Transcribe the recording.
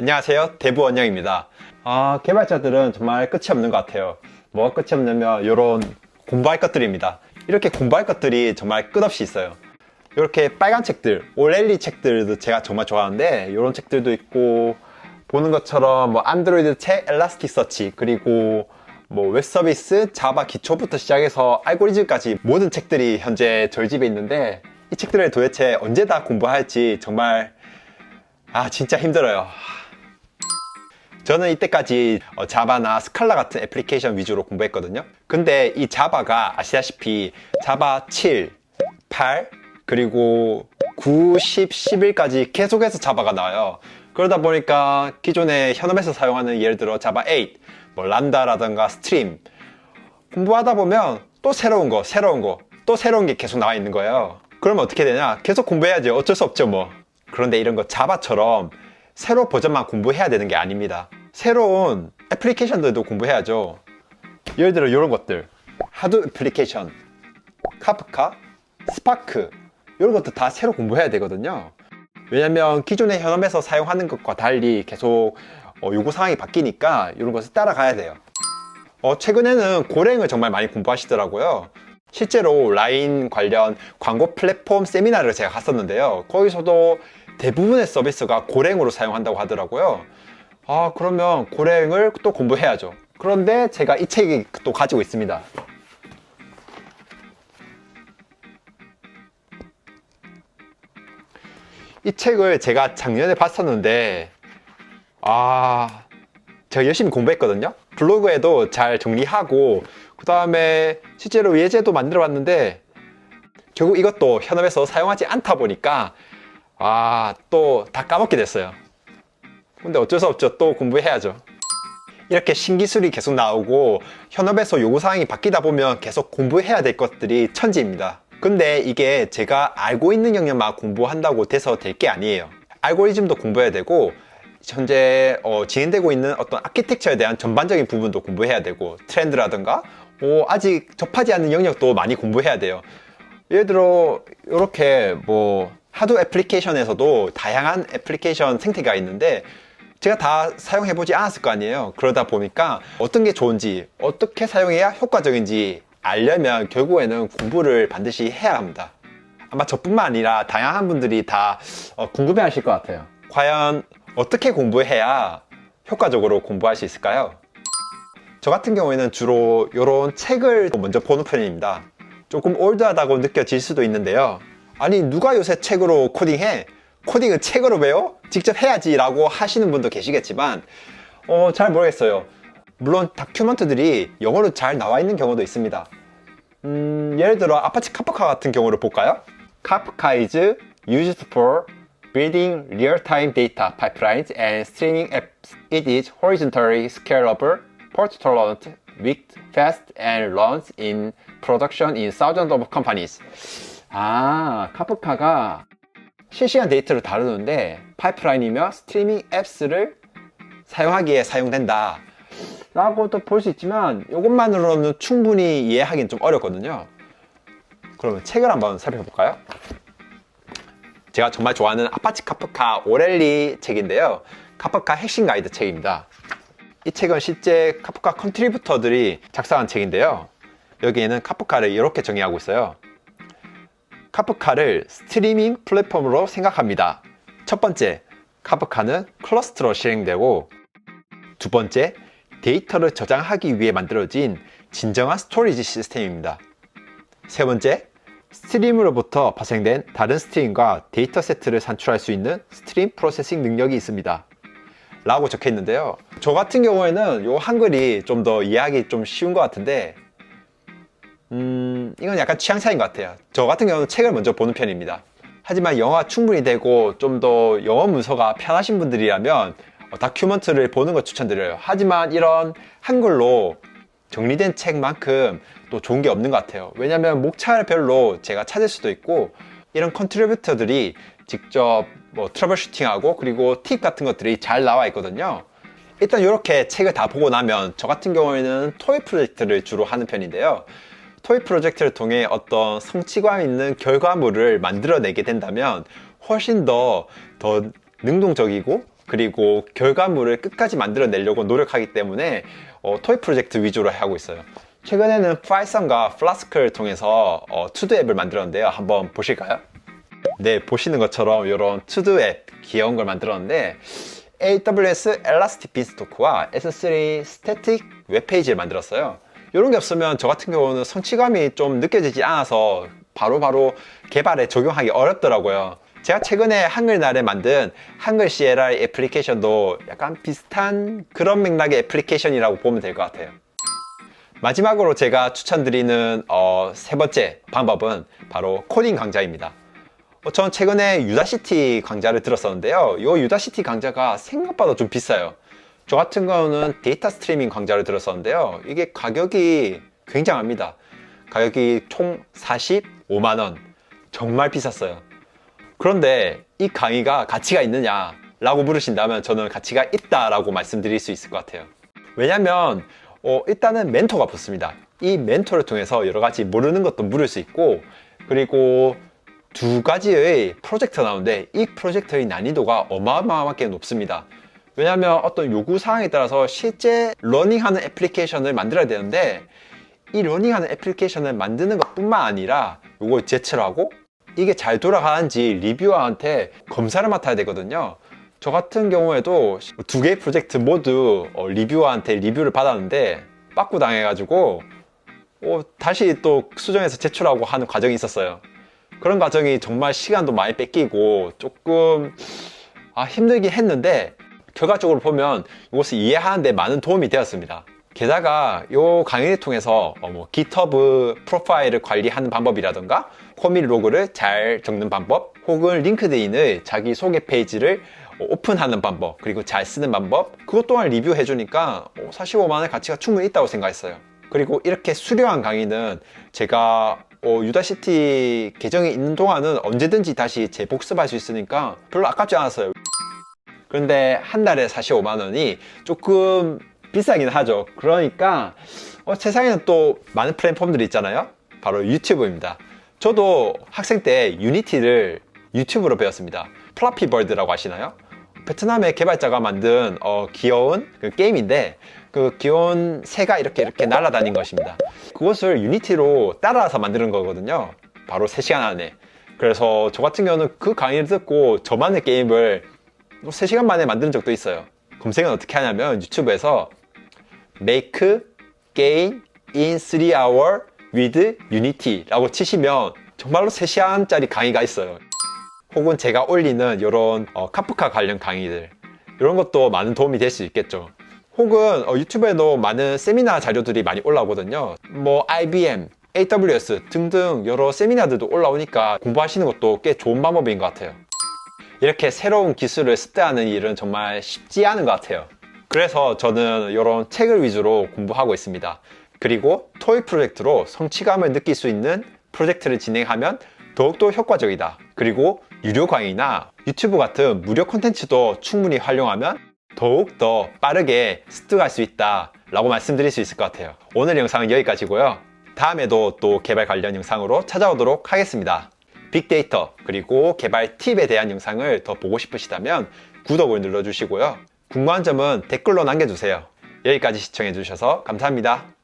안녕하세요. 대부 원영입니다. 아, 개발자들은 정말 끝이 없는 것 같아요. 뭐가 끝이 없냐면 이런 공부할 것들입니다. 이렇게 공부할 것들이 정말 끝없이 있어요. 이렇게 빨간 책들, 올렐리 책들도 제가 정말 좋아하는데 이런 책들도 있고 보는 것처럼 뭐 안드로이드 책, 엘라스틱 서치 그리고 뭐 웹서비스, 자바 기초부터 시작해서 알고리즘까지 모든 책들이 현재 저희 집에 있는데 이 책들을 도대체 언제 다 공부할지 정말 아 진짜 힘들어요. 저는 이때까지 어, 자바나 스칼라 같은 애플리케이션 위주로 공부했거든요. 근데 이 자바가 아시다시피 자바 7, 8, 그리고 9, 10, 11까지 계속해서 자바가 나와요. 그러다 보니까 기존에 현업에서 사용하는 예를 들어 자바 8, 뭐 람다라든가 스트림 공부하다 보면 또 새로운 거, 새로운 거, 또 새로운 게 계속 나와 있는 거예요. 그러면 어떻게 되냐? 계속 공부해야지. 어쩔 수 없죠, 뭐. 그런데 이런 거 자바처럼 새로 버전만 공부해야 되는 게 아닙니다. 새로운 애플리케이션들도 공부해야죠. 예를 들어 이런 것들. 하드 애플리케이션, 카프카, 스파크 이런 것도 다 새로 공부해야 되거든요. 왜냐면 기존의 현업에서 사용하는 것과 달리 계속 어, 요구 상황이 바뀌니까 이런 것을 따라가야 돼요. 어, 최근에는 고랭을 정말 많이 공부하시더라고요. 실제로 라인 관련 광고 플랫폼 세미나를 제가 갔었는데요. 거기서도 대부분의 서비스가 고랭으로 사용한다고 하더라고요. 아, 그러면 고랭을 또 공부해야죠. 그런데 제가 이 책이 또 가지고 있습니다. 이 책을 제가 작년에 봤었는데, 아, 제가 열심히 공부했거든요. 블로그에도 잘 정리하고, 그 다음에 실제로 예제도 만들어 봤는데, 결국 이것도 현업에서 사용하지 않다 보니까, 아, 또 다 까먹게 됐어요. 근데 어쩔 수 없죠. 또 공부해야죠. 이렇게 신기술이 계속 나오고 현업에서 요구사항이 바뀌다 보면 계속 공부해야 될 것들이 천지입니다. 근데 이게 제가 알고 있는 영역만 공부한다고 돼서 될 게 아니에요. 알고리즘도 공부해야 되고 현재 어, 진행되고 있는 어떤 아키텍처에 대한 전반적인 부분도 공부해야 되고 트렌드라든가 어, 아직 접하지 않는 영역도 많이 공부해야 돼요. 예를 들어 이렇게 뭐 하드 애플리케이션에서도 다양한 애플리케이션 생태가 있는데 제가 다 사용해 보지 않았을 거 아니에요. 그러다 보니까 어떤 게 좋은지 어떻게 사용해야 효과적인지 알려면 결국에는 공부를 반드시 해야 합니다. 아마 저뿐만 아니라 다양한 분들이 다 어, 궁금해 하실 것 같아요. 과연 어떻게 공부해야 효과적으로 공부할 수 있을까요? 저 같은 경우에는 주로 이런 책을 먼저 보는 편입니다. 조금 올드하다고 느껴질 수도 있는데요. 아니, 누가 요새 책으로 코딩해? 코딩은 책으로 배워? 직접 해야지 라고 하시는 분도 계시겠지만, 어, 잘 모르겠어요. 물론 다큐멘터들이 영어로 잘 나와 있는 경우도 있습니다. 음, 예를 들어 아파치 카프카 같은 경우를 볼까요? Kafka is used for building real-time data pipelines and streaming apps. It is horizontally scalable, fault-tolerant, weak, fast, and runs in production in thousands of companies. 아, 카프카가 실시간 데이터를 다루는데 파이프라인이며 스트리밍 앱스를 사용하기에 사용된다. 라고도 볼 수 있지만 이것만으로는 충분히 이해하기는 좀 어렵거든요. 그러면 책을 한번 살펴볼까요? 제가 정말 좋아하는 아파치 카프카 오렐리 책인데요. 카프카 핵심 가이드 책입니다. 이 책은 실제 카프카 컨트리뷰터들이 작성한 책인데요. 여기에는 카프카를 이렇게 정의하고 있어요. 카프카를 스트리밍 플랫폼으로 생각합니다. 첫 번째, 카프카는 클러스터로 실행되고 두 번째, 데이터를 저장하기 위해 만들어진 진정한 스토리지 시스템입니다. 세 번째, 스트림으로부터 발생된 다른 스트림과 데이터 세트를 산출할 수 있는 스트림 프로세싱 능력이 있습니다. 라고 적혀 있는데요. 저 같은 경우에는 이 한글이 좀 더 이해하기 좀 쉬운 것 같은데, 음, 이건 약간 취향 차이인 것 같아요. 저 같은 경우는 책을 먼저 보는 편입니다. 하지만 영어가 충분히 되고 좀 더 영어 문서가 편하신 분들이라면 어, 다큐멘터를 보는 걸 추천드려요. 하지만 이런 한글로 정리된 책만큼 또 좋은 게 없는 것 같아요. 왜냐면 목차별로 제가 찾을 수도 있고 이런 컨트리뷰터들이 직접 뭐 트러블 슈팅하고 그리고 팁 같은 것들이 잘 나와 있거든요. 일단 이렇게 책을 다 보고 나면 저 같은 경우에는 토이 프로젝트를 주로 하는 편인데요. 토이 프로젝트를 통해 어떤 성취감 있는 결과물을 만들어내게 된다면 훨씬 더, 더 능동적이고 그리고 결과물을 끝까지 만들어내려고 노력하기 때문에 어, 토익 프로젝트 위주로 하고 있어요. 최근에는 파이썬과 플라스크를 통해서 어, 투두 앱을 만들었는데요. 한번 보실까요? 네, 보시는 것처럼 이런 투두 앱 귀여운 걸 만들었는데 AWS Elastic Beanstalk와 S3 Static 웹페이지를 만들었어요. 이런 게 없으면 저 같은 경우는 성취감이 좀 느껴지지 않아서 바로 바로 개발에 적용하기 어렵더라고요. 제가 최근에 한글날에 만든 한글 CLI 애플리케이션도 약간 비슷한 그런 맥락의 애플리케이션이라고 보면 될 것 같아요. 마지막으로 제가 추천드리는 어, 세 번째 방법은 바로 코딩 강좌입니다. 어, 전 최근에 유다시티 강좌를 들었었는데요. 이 유다시티 강좌가 생각보다 좀 비싸요. 저 같은 경우는 데이터 스트리밍 강좌를 들었었는데요. 이게 가격이 굉장합니다. 가격이 총 45만원. 정말 비쌌어요. 그런데 이 강의가 가치가 있느냐? 라고 물으신다면 저는 가치가 있다라고 말씀드릴 수 있을 것 같아요. 왜냐면, 어, 일단은 멘토가 붙습니다. 이 멘토를 통해서 여러 가지 모르는 것도 물을 수 있고, 그리고 두 가지의 프로젝트가 나오는데 이 프로젝트의 난이도가 어마어마하게 높습니다. 왜냐하면 어떤 요구 사항에 따라서 실제 러닝하는 애플리케이션을 만들어야 되는데 이 러닝하는 애플리케이션을 만드는 것뿐만 아니라 요걸 제출 하고 이게 잘 돌아가는지 리뷰어한테 검사를 맡아야 되거든요. 저 같은 경우에도 두 개의 프로젝트 모두 어, 리뷰어한테 리뷰를 받았는데 빠꾸 당해가지고 어, 다시 또 수정해서 제출하고 하는 과정이 있었어요. 그런 과정이 정말 시간도 많이 뺏기고 조금 아, 힘들긴 했는데 결과적으로 보면 이것을 이해하는데 많은 도움이 되었습니다. 게다가 이 강의를 통해서 어, 뭐 GitHub 프로파일을 관리하는 방법이라던가 코밀 로그를 잘 적는 방법 혹은 링크드인의 자기 소개 페이지를 어, 오픈하는 방법 그리고 잘 쓰는 방법 그것 또한 리뷰해 주니까 45만원의 가치가 충분히 있다고 생각했어요. 그리고 이렇게 수려한 강의는 제가 어, 유다시티 계정이 있는 동안은 언제든지 다시 재복습할 수 있으니까 별로 아깝지 않았어요. 그런데 한 달에 45만 원이 조금 비싸긴 하죠. 그러니까 어, 세상에는 또 많은 플랫폼들이 있잖아요. 바로 유튜브입니다. 저도 학생 때 유니티를 유튜브로 배웠습니다. 플라피 벌드라고 아시나요? 베트남의 개발자가 만든 어, 귀여운 그 게임인데 그 귀여운 새가 이렇게 이렇게 날아다닌 것입니다. 그것을 유니티로 따라서 만드는 거거든요. 바로 3시간 안에. 그래서 저 같은 경우는 그 강의를 듣고 저만의 게임을 3시간 만에 만든 적도 있어요. 검색은 어떻게 하냐면 유튜브에서 make game in 3 hour with unity 라고 치시면 정말로 3시간짜리 강의가 있어요. 혹은 제가 올리는 이런 어, 카프카 관련 강의들 이런 것도 많은 도움이 될 수 있겠죠. 혹은 어, 유튜브에도 많은 세미나 자료들이 많이 올라오거든요. 뭐 IBM, AWS 등등 여러 세미나들도 올라오니까 공부하시는 것도 꽤 좋은 방법인 것 같아요. 이렇게 새로운 기술을 습득하는 일은 정말 쉽지 않은 것 같아요. 그래서 저는 이런 책을 위주로 공부하고 있습니다. 그리고 토익 프로젝트로 성취감을 느낄 수 있는 프로젝트를 진행하면 더욱더 효과적이다. 그리고 유료 강의나 유튜브 같은 무료 콘텐츠도 충분히 활용하면 더욱더 빠르게 습득할 수 있다 라고 말씀드릴 수 있을 것 같아요. 오늘 영상은 여기까지고요. 다음에도 또 개발 관련 영상으로 찾아오도록 하겠습니다. 빅데이터 그리고 개발 팁에 대한 영상을 더 보고 싶으시다면 구독을 눌러주시고요. 궁금한 점은 댓글로 남겨주세요. 여기까지 시청해주셔서 감사합니다.